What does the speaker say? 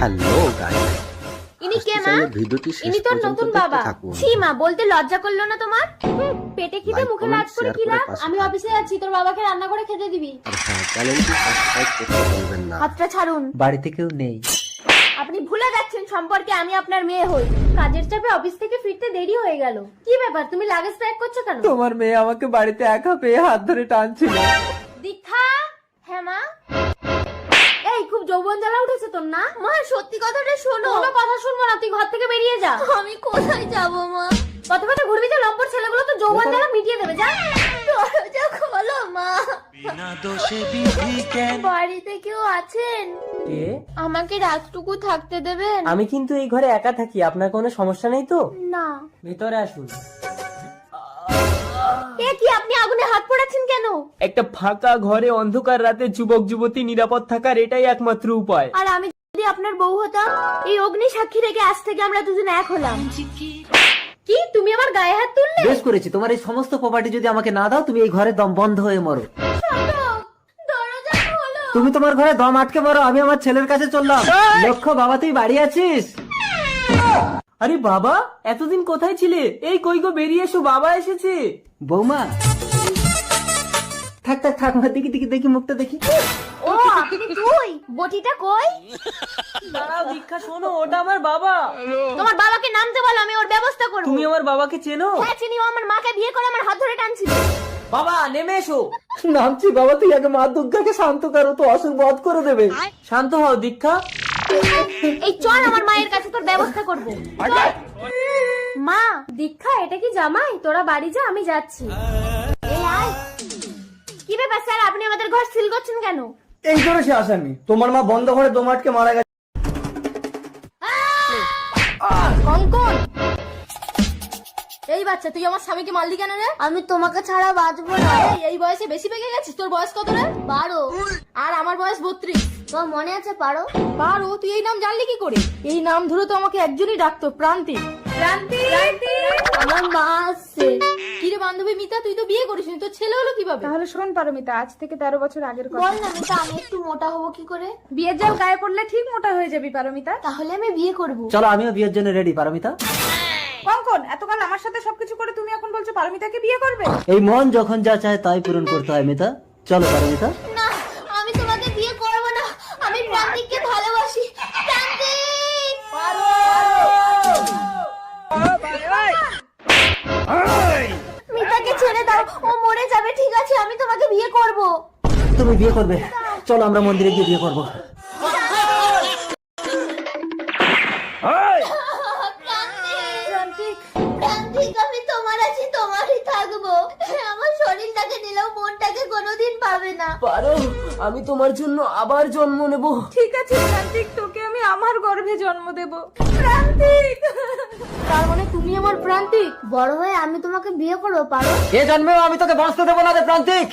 Hello guys ইনি কে মা? ভিডিওটি শেষ ইনি তোর নতুন বাবা। ছি মা বলতে লজ্জা করল না তোমার? পেটে খিদে মুখে লাজ করে কি লাভ? আমি অফিসে যাচ্ছি তোর বাবাকে রান্না করে খেতে দিবি। হ্যাঁ চ্যানেলটি সাবস্ক্রাইব করতে ভুলবেন না। হাতটা ছাড়ুন। বাড়িতে কেউ নেই। আপনি ভুলে যাচ্ছেন সম্পর্কে আমি আপনার মেয়ে হই। কাজের চাপে অফিস থেকে ফিরতে দেরি হয়ে গেল। কি ব্যাপার তুমি লাগেজ প্যাক করছ কেন? তোমার মেয়ে আমাকে বাড়িতে একা পেয়ে হাত ধরে টানছিল। দীক্ষা তোর না? মা সত্যি কথাটা শোনো। কোনো কথা শুনব না তুই ঘর থেকে বেরিয়ে যা। আমি কোথায় যাব মা? কথা কথা ঘুরবি যে লম্পট ছেলেগুলো তো যৌবন জ্বালা মিটিয়ে দেবে যা। দরজা খোলো মা। বাড়িতে কেউ আছেন? কে? আমাকে রাতটুকু থাকতে দেবেন? আমি কিন্তু এই ঘরে একা থাকি আপনার কোনো সমস্যা নেই তো? না। ভিতরে আসুন। এ কি আপনি আগুনে হাত পোড়াচ্ছেন কেন? একটা ফাঁকা ঘরে অন্ধকার রাতে যুবক যুবতী নিরাপদ থাকার এটাই একমাত্র উপায়। আর আমি যদি আপনার বউ হতাম এই অগ্নি সাক্ষী রেখে আজ থেকে আমরা দুজন এক হলাম। কি তুমি আমার গায়ে হাত তুললে? বেশ করেছি তোমার এই সমস্ত প্রপার্টি যদি আমাকে না দাও তুমি এই ঘরে দম বন্ধ হয়ে মরো। শাটক! দরজা খোলো। তুমি তোমার ঘরে দম আটকে মরো আমি আমার ছেলের কাছে চললাম। লক্ষ্য বাবা তুই বাড়ি আছিস? আরে বাবা এতদিন কোথায় ছিলে? এই কই গো বেরিয়ে এসো বাবা এসেছে। বৌমা। থাক থাক থাক মা দেখি দেখি দেখি মুখটা দেখি। ও তুই বটিটা কই? দাঁড়াও দীক্ষা শোনো ওটা আমার বাবা। তোমার বাবাকে নামতে বলো আমি ওর ব্যবস্থা করব। তুমি আমার বাবাকে চেনো? হ্যাঁ চিনি ও আমার মাকে বিয়ে করে আমার হাত ধরে টানছিল। বাবা নেমে এসো। নামছি বাবা তুই আগে মা দুর্গাকে শান্ত করো তো অসুখ বধ করে দেবে। শান্ত হও দীক্ষা। এই চল আমার মায়ের কাছে তোর ব্যবস্থা করব। মা দীক্ষা এটা কি জামাই? তোরা বাড়ি যা আমি যাচ্ছি। এই আয়। কি ব্যাপার স্যার আপনি আমাদের ঘর সিল করছেন কেন? এই করে সে আসেনি। তোমার মা বন্ধ করে মারা গেছে। কঙ্কন! এই বাচ্চা তুই আমার স্বামীকে মারলি কেন রে? আমি তোমাকে ছাড়া বাঁচবো না। এই বয়সে বেশি পেকে গেছিস? তোর বয়স কত রে? বারো। আর আমার বয়স বত্রিশ। তোর মনে আছে পারো? পারো তুই এই নাম জানলি কি করে? এই নাম ধরে তো আমাকে একজনই ডাকতো প্রান্তিক ক্রান্তি আমার মা আসছে কিরে বান্ধবী মিতা তুই তো বিয়ে করিস তোর ছেলে হলো কীভাবে? তাহলে শোন পারমিতা আজ থেকে তেরো বছর আগের কথা। বল না মিতা আমি একটু মোটা হব কি করে? বিয়ের জল গায়ে পড়লে ঠিক মোটা হয়ে যাবি পারমিতা তাহলে আমি বিয়ে করব। চলো আমিও বিয়ের জন্য রেডি পারমিতা কঙ্কন এতকাল আমার সাথে সবকিছু করে তুমি এখন বলছো পারমিতাকে বিয়ে করবে? এই মন যখন যা চায় তাই পূরণ করতে হয় মিতা। চলো পারমিতা না আমি তোমাকে বিয়ে করব না আমি প্রান্তিককে ভালোবাসি প্রান্তিক মিতাকে ছেড়ে ও মরে যাবে, ঠিক আছে, আমি তোমাকে বিয়ে করব। তুমি বিয়ে করবে। চলো আমরা মন্দিরে গিয়ে বিয়ে করব। প্রান্তিক? প্রান্তিক আমি তোমার আছি তোমারই থাকব। আমার শরীরটাকে নিলেও মনটাকে কোনোদিন পাবে না। পারো আমি তোমার জন্য আবার জন্ম নেব। ঠিক আছে প্রান্তিক তোকে আমি আমার গর্ভে জন্ম দেব। প্রান্তিক! তার মানে তুমি আমার প্রান্তিক? বড় হয়ে আমি তোমাকে বিয়ে করব পারো? এ জন্মেও আমি তোকে বাঁচতে দেবো না রে প্রান্তিক।